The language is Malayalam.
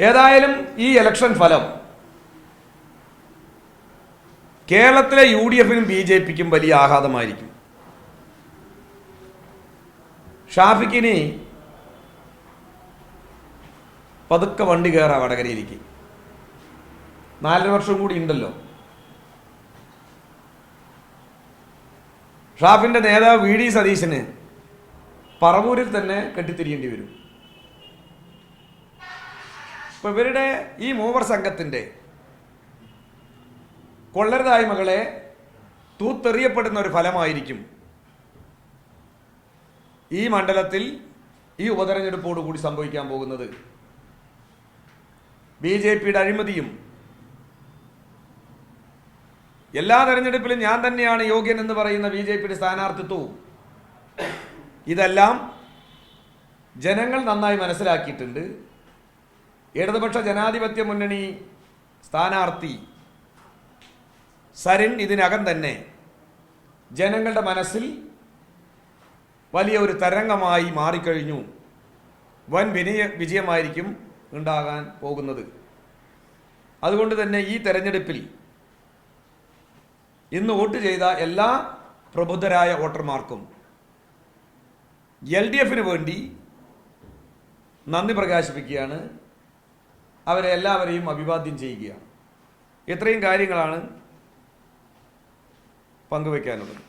ഏതായാലും ഈ ഇലക്ഷൻ ഫലം. കേരളത്തിലെ യു ഡി എഫിനും ബി ജെ പിക്കും വലിയ ആഘാതമായിരിക്കും. ഷാഫിക്കിനി പതുക്കെ വണ്ടി കയറാം വടകരയിലേക്ക്. നാലര വർഷം കൂടി ഉണ്ടല്ലോ. ഷാഫിന്റെ നേതാവ് വി ഡി സതീശന് പറവൂരിൽ തന്നെ കെട്ടിത്തിരിയേണ്ടി വരും. ഇപ്പൊ ഇവരുടെ ഈ മൂവർ സംഘത്തിന്റെ കൊള്ളരുതായ്മകളെ തൂത്തെറിയപ്പെടുന്ന ഒരു ഫലമായിരിക്കും ഈ മണ്ഡലത്തിൽ ഈ ഉപതെരഞ്ഞെടുപ്പോടുകൂടി സംഭവിക്കാൻ പോകുന്നത്. ബി ജെ പിയുടെ അഴിമതിയും എല്ലാ തെരഞ്ഞെടുപ്പിലും ഞാൻ തന്നെയാണ് യോഗ്യൻ എന്ന് പറയുന്ന ബി ജെ പിയുടെ സ്ഥാനാർത്ഥിത്വവും. ഇതെല്ലാം ജനങ്ങൾ നന്നായി മനസ്സിലാക്കിയിട്ടുണ്ട്. ഇടതുപക്ഷ ജനാധിപത്യ മുന്നണി സ്ഥാനാർത്ഥി സരിൻ ഇതിനകം തന്നെ ജനങ്ങളുടെ മനസ്സിൽ വലിയ ഒരു തരംഗമായി മാറിക്കഴിഞ്ഞു. വൻ വിനയ വിജയമായിരിക്കും ഉണ്ടാകാൻ പോകുന്നത്. അതുകൊണ്ട് തന്നെ ഈ തെരഞ്ഞെടുപ്പിൽ ഇന്ന് വോട്ട് ചെയ്ത എല്ലാ പ്രബുദ്ധരായ വോട്ടർമാർക്കും എൽ ഡി എഫിന് വേണ്ടി നന്ദി പ്രകാശിപ്പിക്കുകയാണ്. അവരെ എല്ലാവരെയും അഭിവാദ്യം ചെയ്യുകയാണ്. ഇത്രയും കാര്യങ്ങളാണ് പങ്കുവയ്ക്കാനുള്ളത്